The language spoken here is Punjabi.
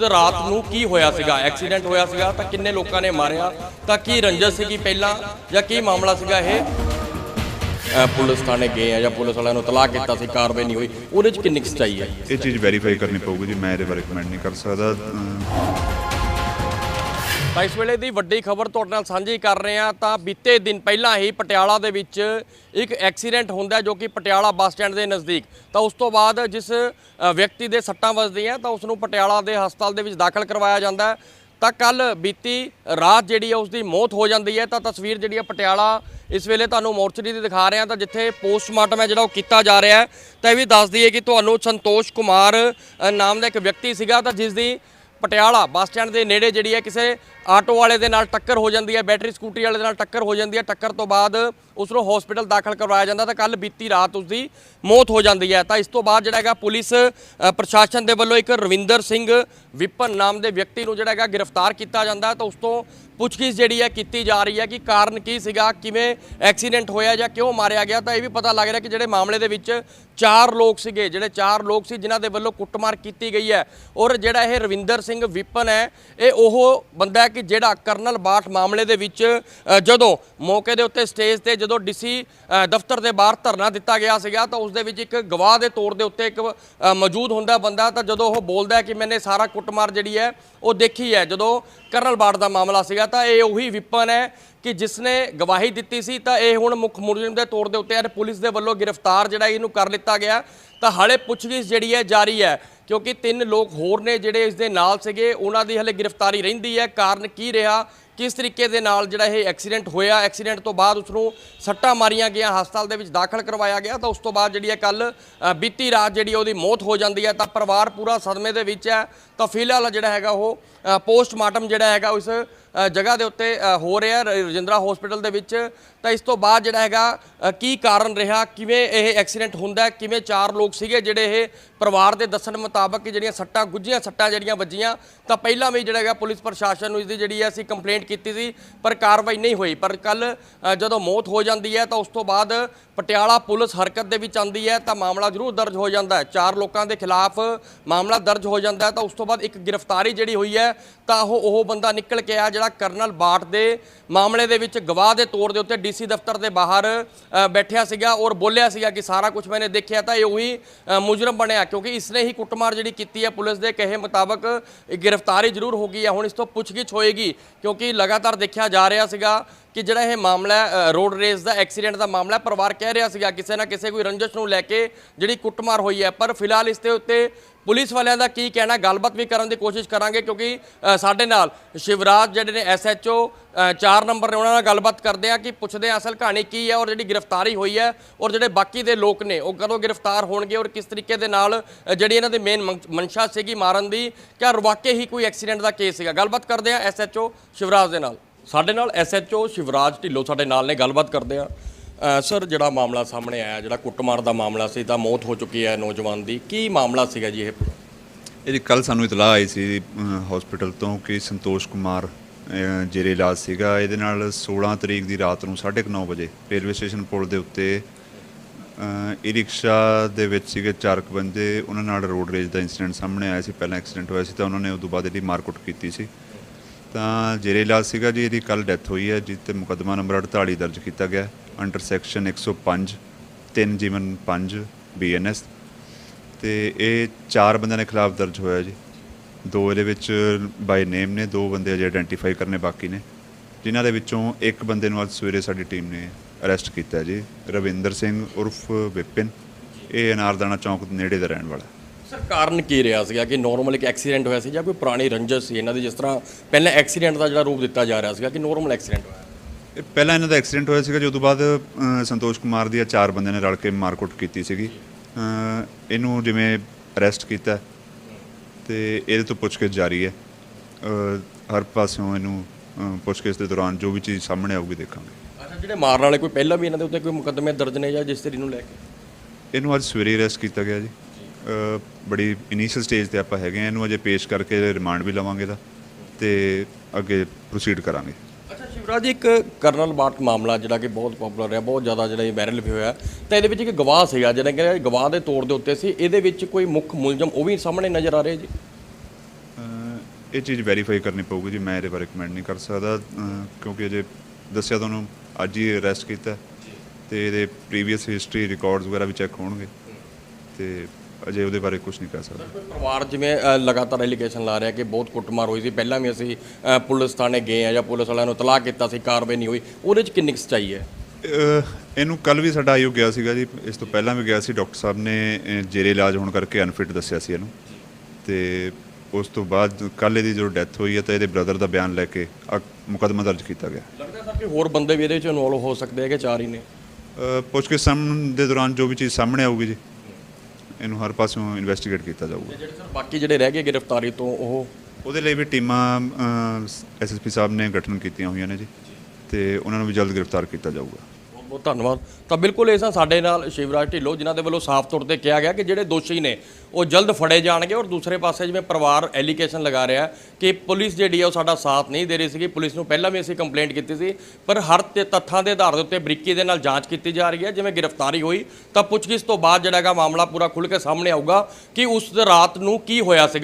ਤੇ ਰਾਤ ਨੂੰ ਕੀ ਹੋਇਆ ਸੀਗਾ? ਐਕਸੀਡੈਂਟ ਹੋਇਆ ਸੀਗਾ ਤਾਂ ਕਿੰਨੇ ਲੋਕਾਂ ਨੇ ਮਾਰਿਆ? ਤਾਂ ਕੀ ਰੰਜਸ ਸੀਗੀ ਪਹਿਲਾਂ ਜਾਂ ਕੀ ਮਾਮਲਾ ਸੀਗਾ ਇਹ? ਅ, ਪੁਲਿਸ ਥਾਣੇ ਗਏ ਆ ਜਾਂ ਪੁਲਿਸ ਵਾਲਿਆਂ ਨੂੰ ਤਲਾਕ ਕੀਤਾ ਸੀ ਕਾਰਵਾਈ ਨਹੀਂ ਹੋਈ। ਉਹਦੇ ਚ ਕਿੰਨੀ ਕੁ ਸੱਚਾਈ ਹੈ? ਇਹ ਚੀਜ਼ ਵੈਰੀਫਾਈ ਕਰਨੀ ਪਊਗੀ ਜੀ ਮੈਂ ਇਹਦੇ ਬਾਰੇ ਕਮੈਂਟ ਨਹੀਂ ਕਰ ਸਕਦਾ। ਅਮ ਤਾਂ ਇਸ ਵੇਲੇ ਦੀ ਵੱਡੀ ਖਬਰ ਤੁਹਾਡੇ ਨਾਲ ਸਾਂਝੀ ਕਰ ਰਹੇ ਹਾਂ। ਤਾਂ ਬੀਤੇ ਦਿਨ ਪਹਿਲਾਂ ਹੀ ਪਟਿਆਲਾ ਦੇ ਵਿੱਚ ਇੱਕ ਐਕਸੀਡੈਂਟ ਹੁੰਦਾ ਜੋ ਕਿ ਪਟਿਆਲਾ ਬੱਸ ਸਟੈਂਡ ਦੇ ਨਜ਼ਦੀਕ। ਤਾਂ ਉਸ ਤੋਂ ਬਾਅਦ ਜਿਸ ਵਿਅਕਤੀ ਦੇ ਸੱਟਾਂ ਵੱਜਦੀਆਂ, ਤਾਂ ਉਸ ਨੂੰ ਪਟਿਆਲਾ ਦੇ ਹਸਪਤਾਲ ਦੇ ਵਿੱਚ ਦਾਖਲ ਕਰਵਾਇਆ ਜਾਂਦਾ ਤਾਂ ਕੱਲ ਬੀਤੀ ਰਾਤ ਜਿਹੜੀ ਹੈ ਉਸ ਦੀ ਮੌਤ ਹੋ ਜਾਂਦੀ ਹੈ। ਤਾਂ ਤਸਵੀਰ ਜਿਹੜੀ ਹੈ ਪਟਿਆਲਾ ਇਸ ਵੇਲੇ ਤੁਹਾਨੂੰ ਮੋਰਚਰੀ ਦੀ ਦਿਖਾ ਰਹੇ ਹਾਂ। ਤਾਂ ਜਿੱਥੇ ਪੋਸਟਮਾਰਟਮ ਹੈ ਜਿਹੜਾ ਉਹ ਕੀਤਾ ਜਾ ਰਿਹਾ ਹੈ। ਤਾਂ ਇਹ ਵੀ ਦੱਸ ਦਈਏ ਕਿ ਤੁਹਾਨੂੰ ਸੰਤੋਸ਼ ਕੁਮਾਰ ਨਾਮ ਦਾ ਇੱਕ ਵਿਅਕਤੀ ਸੀਗਾ। ਤਾਂ ਜਿਸ ਦੀ ਪਟਿਆਲਾ ਬੱਸ ਸਟੈਂਡ ਦੇ ਨੇੜੇ ਜਿਹੜੀ ਹੈ ਕਿਸੇ ਆਟੋ ਵਾਲੇ ਦੇ ਨਾਲ ਟੱਕਰ ਹੋ ਜਾਂਦੀ ਹੈ, ਬੈਟਰੀ ਸਕੂਟਰੀ ਵਾਲੇ ਦੇ ਨਾਲ ਟੱਕਰ ਹੋ ਜਾਂਦੀ ਹੈ। ਟੱਕਰ ਤੋਂ ਬਾਅਦ ਉਸ ਨੂੰ ਹਸਪੀਟਲ ਦਾਖਲ ਕਰਵਾਇਆ ਜਾਂਦਾ ਤਾਂ ਕੱਲ ਬੀਤੀ ਰਾਤ ਉਸ ਦੀ ਮੌਤ ਹੋ ਜਾਂਦੀ ਹੈ। ਤਾਂ ਇਸ ਤੋਂ ਬਾਅਦ ਜਿਹੜਾ ਹੈਗਾ ਪੁਲਿਸ ਪ੍ਰਸ਼ਾਸਨ ਦੇ ਵੱਲੋਂ ਇੱਕ ਰਵਿੰਦਰ ਸਿੰਘ ਵਿਪਨ ਨਾਮ ਦੇ ਵਿਅਕਤੀ ਨੂੰ ਜਿਹੜਾ ਹੈਗਾ ਗ੍ਰਿਫਤਾਰ ਕੀਤਾ ਜਾਂਦਾ ਤਾਂ ਉਸ ਤੋਂ ਪੁੱਛਗਿੱਛ ਜਿਹੜੀ ਹੈ ਕੀਤੀ ਜਾ ਰਹੀ ਹੈ ਕਿ ਕਾਰਨ ਕੀ ਸੀਗਾ, ਕਿਵੇਂ ਐਕਸੀਡੈਂਟ ਹੋਇਆ ਜਾਂ ਕਿਉਂ ਮਾਰਿਆ ਗਿਆ, ਤਾਂ ਇਹ ਵੀ ਪਤਾ ਲੱਗ ਰਿਹਾ ਕਿ ਜਿਹੜੇ ਮਾਮਲੇ ਦੇ ਵਿੱਚ ਚਾਰ ਲੋਕ ਸੀਗੇ, ਜਿਹੜੇ ਚਾਰ ਲੋਕ ਸੀ ਜਿਨ੍ਹਾਂ ਦੇ ਵੱਲੋਂ ਕੁੱਟਮਾਰ ਕੀਤੀ ਗਈ ਹੈ। ਔਰ ਜਿਹੜਾ ਇਹ ਰਵਿੰਦਰ ਸਿੰਘ ਵਿਪਨ ਹੈ, ਇਹ ਉਹ ਬੰਦਾ ਹੈ ਕਿ ਜਿਹੜਾ ਕਰਨਲ ਬਾਠ ਮਾਮਲੇ ਦੇ ਵਿੱਚ ਜਦੋਂ ਮੌਕੇ ਦੇ ਉੱਤੇ ਸਟੇਜ ਤੇ ਜਦੋਂ ਡੀਸੀ ਦਫ਼ਤਰ ਦੇ ਬਾਹਰ ਧਰਨਾ ਦਿੱਤਾ ਗਿਆ ਸੀਗਾ, ਤਾਂ ਉਸ ਦੇ ਵਿੱਚ ਇੱਕ ਗਵਾਹ ਦੇ ਤੌਰ ਦੇ ਉੱਤੇ ਇੱਕ ਮੌਜੂਦ ਹੁੰਦਾ ਬੰਦਾ, ਤਾਂ ਜਦੋਂ ਉਹ ਬੋਲਦਾ ਕਿ ਮੈਨੇ ਸਾਰਾ ਕੁੱਟਮਾਰ ਜਿਹੜੀ ਹੈ, ਉਹ ਦੇਖੀ ਹੈ। ਜਦੋਂ ਕਰਨਲ ਬਾਠ ਦਾ ਮਾਮਲਾ ਸੀਗਾ, ਤਾਂ ਇਹ ਉਹੀ ਵਿਪਨ ਹੈ ਕਿ ਜਿਸ ਨੇ ਗਵਾਹੀ ਦਿੱਤੀ ਸੀ, ਤਾਂ ਇਹ ਹੁਣ ਮੁੱਖ ਮੁਲਜ਼ਮ ਦੇ ਤੌਰ ਦੇ ਉੱਤੇ ਅੱਜ ਪੁਲਿਸ ਦੇ ਵੱਲੋਂ ਗ੍ਰਿਫਤਾਰ ਜਿਹੜਾ ਇਹਨੂੰ ਕਰ ਲਿੱਤਾ ਗਿਆ। ਤਾਂ ਹਾਲੇ ਪੁੱਛਗਿੱਛ ਜਿਹੜੀ ਹੈ ਜਾਰੀ ਹੈ, ਕਿਉਂਕਿ ਤਿੰਨ ਲੋਕ ਹੋਰ ਨੇ ਜਿਹੜੇ ਇਸ ਦੇ ਨਾਲ ਸੀਗੇ, ਉਹਨਾਂ ਦੀ ਹਲੇ ਗ੍ਰਿਫਤਾਰੀ ਰਹਿੰਦੀ ਹੈ। ਕਾਰਨ ਕੀ ਰਿਹਾ? ਕਿਸ ਤਰੀਕੇ ਦੇ ਨਾਲ ਜਿਹੜਾ ਇਹ ਐਕਸੀਡੈਂਟ ਹੋਇਆ? ਐਕਸੀਡੈਂਟ ਤੋਂ ਬਾਅਦ ਉਸ ਨੂੰ ਸੱਟਾਂ ਮਾਰੀਆਂ ਗਈਆਂ, ਹਸਪਤਾਲ ਦੇ ਵਿੱਚ ਦਾਖਲ ਕਰਵਾਇਆ ਗਿਆ, ਤਾਂ ਉਸ ਤੋਂ ਬਾਅਦ ਜਿਹੜੀ ਹੈ ਕੱਲ ਬੀਤੀ ਰਾਤ ਜਿਹੜੀ ਉਹਦੀ ਮੌਤ ਹੋ ਜਾਂਦੀ ਹੈ, ਤਾਂ ਪਰਿਵਾਰ ਪੂਰਾ ਸਦਮੇ ਦੇ ਵਿੱਚ ਹੈ। ਤਾਂ ਫਿਲਹਾਲ ਜਿਹੜਾ ਹੈਗਾ ਉਹ ਪੋਸਟਮਾਰਟਮ ਜਿਹੜਾ ਹੈਗਾ ਉਸ ਜਗ੍ਹਾ ਦੇ ਉੱਤੇ ਹੋ ਰਿਹਾ ਰ- ਰਜਿੰਦਰਾ ਹਸਪੀਟਲ ਦੇ ਵਿੱਚ। ਤਾਂ ਇਸ ਤੋਂ ਬਾਅਦ ਜਿਹੜਾ ਹੈਗਾ ਕੀ ਕਾਰਨ ਰਿਹਾ, ਕਿਵੇਂ ਇਹ ਐਕਸੀਡੈਂਟ ਹੁੰਦਾ ਕਿਵੇਂ ਚਾਰ ਲੋਕ ਸੀਗੇ ਜਿਹੜੇ ਇਹ ਪਰਿਵਾਰ ਦੇ ਦੱਸਣ ਮੁਤਾਬਕ ਜਿਹੜੀਆਂ ਸੱਟਾਂ, ਗੁੱਝੀਆਂ ਸੱਟਾਂ ਜਿਹੜੀਆਂ ਵੱਜੀਆਂ, ਤਾਂ ਪਹਿਲਾਂ ਵੀ ਜਿਹੜਾ ਹੈਗਾ ਪੁਲਿਸ ਪ੍ਰਸ਼ਾਸਨ ਨੂੰ ਇਸ ਦੀ ਜਿਹੜੀ ਹੈ ਅਸੀਂ ਕੰਪਲੇਂਟ ਕੀਤੀ ਸੀ, ਪਰ ਕਾਰਵਾਈ ਨਹੀਂ ਹੋਈ। ਪਰ ਕੱਲ ਜਦੋਂ ਮੌਤ ਹੋ ਜਾਂਦੀ ਹੈ, ਤਾਂ ਉਸ ਤੋਂ ਬਾਅਦ ਪਟਿਆਲਾ ਪੁਲਿਸ ਹਰਕਤ ਦੇ ਵਿੱਚ ਆਂਦੀ ਹੈ, ਤਾਂ ਮਾਮਲਾ ਜ਼ਰੂਰ ਦਰਜ ਹੋ ਜਾਂਦਾ ਹੈ। ਚਾਰ ਲੋਕਾਂ ਦੇ ਖਿਲਾਫ ਮਾਮਲਾ ਦਰਜ ਹੋ ਜਾਂਦਾ ਤਾਂ ਉਸ ਤੋਂ ਬਾਅਦ ਇੱਕ ਗ੍ਰਿਫਤਾਰੀ ਜਿਹੜੀ ਹੋਈ ਹੈ ਤਾਂ ਉਹ ਉਹ ਬੰਦਾ ਨਿਕਲ ਕੇ ਆ ਜਿਹੜਾ ਕਰਨਲ ਬਾਟ ਦੇ ਮਾਮਲੇ ਦੇ ਵਿੱਚ ਗਵਾਹ ਦੇ ਤੌਰ ਦੇ ਉੱਤੇ ਡੀਸੀ ਦਫ਼ਤਰ ਦੇ ਬਾਹਰ ਬੈਠਿਆ ਸੀਗਾ ਔਰ ਬੋਲਿਆ ਸੀਗਾ ਕਿ ਸਾਰਾ ਕੁਝ ਮੈਨੇ ਦੇਖਿਆ ਤਾਂ ਇਹ ਉਹੀ ਮੁਜਰਮ ਬਣਿਆ ਕਿਉਂਕਿ ਇਸਨੇ ਹੀ ਕੁੱਟਮਾਰ ਜਿਹੜੀ ਕੀਤੀ ਹੈ ਪੁਲਿਸ ਦੇ ਕਹੇ ਮੁਤਾਬਕ ਗ੍ਰਿਫਤਾਰੀ ਜ਼ਰੂਰ ਹੋ ਗਈ ਹੈ, ਹੁਣ ਇਸ ਤੋਂ ਪੁੱਛਗਿੱਛ ਹੋਏਗੀ ਕਿਉਂਕਿ ਲਗਾਤਾਰ ਦੇਖਿਆ ਜਾ ਰਿਹਾ ਸੀਗਾ ਕਿ ਜਿਹੜਾ ਇਹ ਮਾਮਲਾ ਰੋਡ ਰੇਸ ਦਾ, ਐਕਸੀਡੈਂਟ ਦਾ ਮਾਮਲਾ ਪਰਿਵਾਰ ਕਹਿ ਰਿਹਾ ਸੀਗਾ ਕਿਸੇ ਨਾ ਕਿਸੇ ਕੋਈ ਰੰਜਿਸ਼ ਨੂੰ ਲੈ ਕੇ ਜਿਹੜੀ ਕੁੱਟਮਾਰ ਹੋਈ ਹੈ, ਪਰ ਫਿਲਹਾਲ ਇਸ ਦੇ ਉੱਤੇ ਪੁਲਿਸ ਵਾਲਿਆਂ ਦਾ ਕੀ ਕਹਿਣਾ, ਗੱਲਬਾਤ ਵੀ ਕਰਨ ਦੀ ਕੋਸ਼ਿਸ਼ ਕਰਾਂਗੇ ਕਿਉਂਕਿ ਸਾਡੇ ਨਾਲ ਸ਼ਿਵਰਾਜ ਜਿਹੜੇ ਨੇ ਐਸਐਚਓ 4 ਨੰਬਰ ਨੇ, ਉਹਨਾਂ ਨਾਲ ਗੱਲਬਾਤ ਕਰਦੇ ਆ ਕਿ ਪੁੱਛਦੇ ਆ ਅਸਲ ਕਹਾਣੀ ਕੀ ਹੈ ਔਰ ਜਿਹੜੀ ਗ੍ਰਿਫਤਾਰੀ ਹੋਈ ਹੈ ਔਰ ਜਿਹੜੇ ਬਾਕੀ ਦੇ ਲੋਕ ਨੇ, ਉਹ ਕਦੋਂ ਗ੍ਰਿਫਤਾਰ ਹੋਣਗੇ ਔਰ ਕਿਸ ਤਰੀਕੇ ਦੇ ਨਾਲ ਜਿਹੜੀ ਇਹਨਾਂ ਦੀ ਮੇਨ ਮਨਸ਼ਾ ਸੀਗੀ ਮਾਰਨ ਦੀ, ਕਿਆ ਵਾਕਈ ਹੀ ਕੋਈ ਐਕਸੀਡੈਂਟ ਦਾ ਕੇਸ ਸੀਗਾ? ਗੱਲਬਾਤ ਕਰਦੇ ਆ ਐਸਐਚਓ ਸ਼ਿਵਰਾਜ ਦੇ ਨਾਲ। ਸਾਡੇ ਨਾਲ ਐਸਐਚਓ ਸ਼ਿਵਰਾਜ ਢਿੱਲੋਂ ਸਾਡੇ ਨਾਲ ਨੇ, ਗੱਲਬਾਤ ਕਰਦੇ ਆ। ਸਰ ਜਿਹੜਾ ਮਾਮਲਾ ਸਾਹਮਣੇ ਆਇਆ ਜਿਹੜਾ ਕੁੱਟਮਾਰ ਦਾ ਮਾਮਲਾ ਸੀ ਤਾਂ ਮੌਤ ਹੋ ਚੁੱਕੀ ਹੈ ਨੌਜਵਾਨ ਦੀ। ਕੀ ਮਾਮਲਾ ਸੀਗਾ ਜੀ ਇਹ? ਇਹਦੀ ਕੱਲ ਸਾਨੂੰ ਇਤਲਾਹ ਆਈ ਸੀ ਹਸਪੀਟਲ ਤੋਂ ਕਿ ਸੰਤੋਸ਼ ਕੁਮਾਰ ਅਹ, ਜੇਰੇ ਇਲਾਜ ਸੀਗਾ। ਇਹਦੇ ਨਾਲ 16 ਤਰੀਕ ਦੀ ਰਾਤ ਨੂੰ 9:30 ਵਜੇ ਰੇਲਵੇ ਸਟੇਸ਼ਨ ਪੁਲ ਦੇ ਉੱਤੇ ਈ ਰਿਕਸ਼ਾ ਦੇ ਵਿੱਚ ਸੀਗੇ ਚਾਰ ਕੁ ਬੰਦੇ। ਉਹਨਾਂ ਨਾਲ ਰੋਡ ਰੇਜ ਦਾ ਇਨਸੀਡੈਂਟ ਸਾਹਮਣੇ ਆਇਆ ਸੀ। ਪਹਿਲਾਂ ਐਕਸੀਡੈਂਟ ਹੋਇਆ ਸੀ ਤਾਂ ਉਹਨਾਂ ਨੇ ਉਸ ਤੋਂ ਬਾਅਦ ਇਹਦੀ ਮਾਰਕੁੱਟ ਕੀਤੀ ਸੀ। ਤਾਂ ਜੇਰੇ ਇਲਾਜ ਸੀਗਾ ਜੀ, ਇਹਦੀ ਕੱਲ ਡੈਥ ਹੋਈ ਹੈ ਜਿਸ ਤੇ ਮੁਕੱਦਮਾ ਨੰਬਰ 48 ਦਰਜ ਕੀਤਾ ਗਿਆ। ਅੰਡਰ ਸੈਕਸ਼ਨ 105 3 ਜੀਵਨ 5 ਬੀਐਨਐਸ ਤੇ ਇਹ ਚਾਰ ਬੰਦਿਆਂ ਦੇ ਖਿਲਾਫ ਦਰਜ ਹੋਇਆ ਜੀ। ਦੋ ਇਹਦੇ ਵਿੱਚ ਬਾਈ ਨੇਮ ਨੇ, ਦੋ ਬੰਦੇ ਅਜੇ ਆਇਡੈਂਟੀਫਾਈ ਕਰਨੇ ਬਾਕੀ ਨੇ। ਜਿਨ੍ਹਾਂ ਦੇ ਵਿੱਚੋਂ ਇੱਕ ਬੰਦੇ ਨੂੰ ਅੱਜ ਸਵੇਰੇ ਸਾਡੀ ਟੀਮ ਨੇ ਅਰੈਸਟ ਕੀਤਾ ਜੀ। ਰਵਿੰਦਰ ਸਿੰਘ ਉਰਫ ਵਿਪਿਨ। ਇਹ ਅਨਾਰਦਾਣਾ ਚੌਂਕ ਨੇੜੇ ਦਾ ਰਹਿਣ ਵਾਲਾ। ਸਰ ਕਾਰਨ ਕੀ ਰਿਹਾ ਸੀਗਾ? ਕਿ ਨਾਰਮਲ ਇੱਕ ਐਕਸੀਡੈਂਟ ਹੋਇਆ ਸੀ ਜਾਂ ਕੋਈ ਪੁਰਾਣੀ ਰੰਜਸ ਸੀ ਇਹਨਾਂ ਦੀ ਜਿਸ ਤਰ੍ਹਾਂ ਪਹਿਲਾਂ ਐਕਸੀਡੈਂਟ ਦਾ ਜਿਹੜਾ ਰੂਪ ਦਿੱਤਾ ਜਾ ਰਿਹਾ ਸੀਗਾ ਕਿ ਨਾਰਮਲ ਐਕਸੀਡੈਂਟ ਹੋਇਆ? ਇਹ ਪਹਿਲਾਂ ਇਹਨਾਂ ਦਾ ਐਕਸੀਡੈਂਟ ਹੋਇਆ ਸੀਗਾ ਜੀ, ਉਹ ਤੋਂ ਬਾਅਦ ਅ, ਸੰਤੋਸ਼ ਕੁਮਾਰ ਦੀ ਚਾਰ ਬੰਦਿਆਂ ਨੇ ਰਲ ਕੇ ਮਾਰਕੁੱਟ ਕੀਤੀ ਸੀਗੀ। ਅ, ਇਹਨੂੰ ਜਿਵੇਂ ਅਰੈਸਟ ਕੀਤਾ ਤੇ ਇਹਦੇ ਤੋਂ ਪੁੱਛਗਿੱਛ ਜਾਰੀ ਹੈ। ਅ, ਹਰ ਪਾਸਿਓਂ ਇਹਨੂੰ ਅ, ਪੁੱਛਗਿੱਛ ਦੇ ਦੌਰਾਨ ਜੋ ਵੀ ਚੀਜ਼ ਸਾਹਮਣੇ ਆਊਗੀ ਦੇਖਾਂਗੇ। ਅੱਛਾ ਜਿਹੜੇ ਮਾਰਨ ਵਾਲੇ ਕੋਈ ਪਹਿਲਾਂ ਵੀ ਇਹਨਾਂ ਦੇ ਉੱਤੇ ਕੋਈ ਮੁਕੱਦਮੇ ਦਰਜ ਨੇ ਜਾਂ ਜਿਸ ਤਰੀ ਨੂੰ ਲੈ ਕੇ? ਇਹਨੂੰ ਅੱਜ ਸਵੇਰੇ ਅਰੈਸਟ ਕੀਤਾ ਗਿਆ ਜੀ। ਬੜੀ ਇਨੀਸ਼ੀਅਲ ਸਟੇਜ ਤੇ ਆਪਾਂ ਹੈਗੇ ਆ ਇਹਨੂੰ ਅਜੇ ਪੇਸ਼ ਕਰਕੇ ਰਿਮਾਂਡ ਵੀ ਲਵਾਂਗੇ ਦਾ ਤੇ ਅੱਗੇ ਪ੍ਰੋਸੀਡ ਕਰਾਂਗੇ। ਅੱਛਾ ਸ਼ਿਵਰਾਜ ਜੀ ਇੱਕ ਕਰਨਲ ਬਾਟ ਮਾਮਲਾ ਜਿਹੜਾ ਕਿ ਬਹੁਤ ਪਪੂਲਰ ਹੈ ਬਹੁਤ ਜ਼ਿਆਦਾ ਜਿਹੜਾ ਇਹ ਵਾਇਰਲ ਵੀ ਹੋਇਆ ਤਾਂ ਇਹਦੇ ਵਿੱਚ ਇੱਕ ਗਵਾਹ ਸੀਗਾ ਜਿਹੜਾ ਕਿ ਗਵਾਹ ਦੇ ਤੌਰ ਦੇ ਉੱਤੇ ਸੀ ਇਹਦੇ ਵਿੱਚ ਕੋਈ ਮੁੱਖ ਮੁਲਜ਼ਮ ਉਹ ਵੀ ਸਾਹਮਣੇ ਨਜ਼ਰ ਆ ਰਿਹਾ ਜੀ? ਇਹ ਚੀਜ਼ ਵੈਰੀਫਾਈ ਕਰਨੀ ਪਊਗੀ ਜੀ ਮੈਂ ਇਹਦੇ ਬਾਰੇ ਕਮੈਂਟ ਨਹੀਂ ਕਰ ਸਕਦਾ ਕਿਉਂਕਿ ਅਜੇ ਦੱਸਿਆ ਤੁਹਾਨੂੰ ਅੱਜ ਹੀ ਅਰੈਸਟ ਕੀਤਾ। ਤੇ ਇਹਦੇ ਪ੍ਰੀਵੀਅਸ ਹਿਸਟਰੀ ਰਿਕਾਰਡਸ ਵਗੈਰਾ ਵੀ ਚੈੱਕ ਹੋਣਗੇ। ਤੇ ਅਜੇ ਉਹਦੇ ਬਾਰੇ ਕੁਝ ਨਹੀਂ ਕਹਿ ਸਕਦਾ। ਪਰਿਵਾਰ ਜਿਵੇਂ ਅ, ਲਗਾਤਾਰ ਐਲੀਗੇਸ਼ਨ ਲਾ ਰਿਹਾ ਕਿ ਬਹੁਤ ਕੁੱਟਮਾਰ ਹੋਈ ਸੀ। ਪਹਿਲਾਂ ਵੀ ਅਸੀਂ ਅ, ਪੁਲਿਸ ਥਾਣੇ ਗਏ ਆ ਜਾਂ ਪੁਲਿਸ ਵਾਲਿਆਂ ਨੂੰ ਤਲਾਕ ਕੀਤਾ ਸੀ ਕਾਰਵਾਈ ਨਹੀਂ ਹੋਈ। ਉਹਦੇ 'ਚ ਕਿੰਨੀ ਕੁ ਸੱਚਾਈ ਹੈ? ਅਹ, ਇਹਨੂੰ ਕੱਲ ਵੀ ਸਾਡਾ ਆਇਓ ਗਿਆ ਸੀਗਾ ਜੀ। ਇਸ ਤੋਂ ਪਹਿਲਾਂ ਵੀ ਗਿਆ ਸੀ। ਡਾਕਟਰ ਸਾਹਿਬ ਨੇ ਅਹ, ਜੇਰੇ ਇਲਾਜ ਹੋਣ ਕਰਕੇ ਅਨਫਿਟ ਦੱਸਿਆ ਸੀ ਇਹਨੂੰ। ਤੇ ਉਸ ਤੋਂ ਬਾਅਦ ਕੱਲ ਇਹਦੀ ਜਦੋਂ ਡੈਥ ਹੋਈ ਹੈ ਤਾਂ ਇਹਦੇ ਬ੍ਰਦਰ ਦਾ ਬਿਆਨ ਲੈ ਕੇ ਮੁਕੱਦਮਾ ਦਰਜ ਕੀਤਾ ਗਿਆ। ਲੱਗਦਾ ਸਰ ਕਿ ਹੋਰ ਬੰਦੇ ਵੀ ਇਹਦੇ ਵਿੱਚ ਇਨਵੋਲਵ ਹੋ ਸਕਦੇ ਹੈ ਕਿ ਚਾਰ ਹੀ ਨੇ। ਅਹ, ਪੁੱਛਗਿੱਛ ਸਾਹਮਣ ਦੇ ਦੌਰਾਨ ਜੋ ਵੀ ਚੀਜ਼ ਸਾਹਮਣੇ ਆਊਗੀ ਜੀ। ਇਹਨੂੰ ਹਰ ਪਾਸਿਓਂ ਇਨਵੈਸਟੀਗੇਟ ਕੀਤਾ ਜਾਊਗਾ। ਜਿਹੜੇ ਸਰ ਬਾਕੀ ਜਿਹੜੇ ਰਹਿ ਗਏ ਗ੍ਰਿਫਤਾਰੀ ਤੋਂ ਉਹ? ਉਹਦੇ ਲਈ ਵੀ ਟੀਮਾਂ ਐਸਐਸਪੀ ਸਾਹਿਬ ਨੇ ਗਠਨ ਕੀਤੀਆਂ ਹੋਈਆਂ ਨੇ ਜੀ। ਤੇ ਉਹਨਾਂ ਨੂੰ ਵੀ ਜਲਦ ਗ੍ਰਿਫਤਾਰ ਕੀਤਾ ਜਾਊਗਾ। ਬਹੁਤ ਧੰਨਵਾਦ। ਤਾਂ ਬਿਲਕੁਲ ਇਹ ਸਨ ਸਾਡੇ ਨਾਲ ਸ਼ਿਵਰਾਜ ਢਿੱਲੋਂ, ਜਿਨ੍ਹਾਂ ਦੇ ਵੱਲੋਂ ਸਾਫ਼ ਤੌਰ ਤੇ ਕਿਹਾ ਗਿਆ ਕਿ ਜਿਹੜੇ ਦੋਸ਼ੀ ਨੇ, ਉਹ ਜਲਦ ਫੜੇ ਜਾਣਗੇ ਔਰ ਦੂਸਰੇ ਪਾਸੇ ਜਿਵੇਂ ਪਰਿਵਾਰ ਐਲੀਗੇਸ਼ਨ ਲਗਾ ਰਿਹਾ ਕਿ ਪੁਲਿਸ ਜਿਹੜੀ ਹੈ ਉਹ ਸਾਡਾ ਸਾਥ ਨਹੀਂ ਦੇ ਰਹੀ ਸੀਗੀ। ਪੁਲਿਸ ਨੂੰ ਪਹਿਲਾਂ ਵੀ ਅਸੀਂ ਕੰਪਲੇਂਟ ਕੀਤੀ ਸੀ, ਪਰ ਹਰ ਤੇ ਤੱਥਾਂ ਦੇ ਆਧਾਰ ਦੇ ਉੱਤੇ ਬਰੀਕੀ ਦੇ ਨਾਲ ਜਾਂਚ ਕੀਤੀ ਜਾ ਰਹੀ ਹੈ। ਜਿਵੇਂ ਗ੍ਰਿਫਤਾਰੀ ਹੋਈ, ਤਾਂ ਪੁੱਛਗਿੱਛ ਤੋਂ ਬਾਅਦ ਜਿਹੜਾ ਹੈਗਾ ਮਾਮਲਾ ਪੂਰਾ ਖੁੱਲ੍ਹ ਕੇ ਸਾਹਮਣੇ ਆਊਗਾ ਕਿ ਉਸ ਰਾਤ ਨੂੰ ਕੀ ਹੋਇਆ ਸੀਗਾ।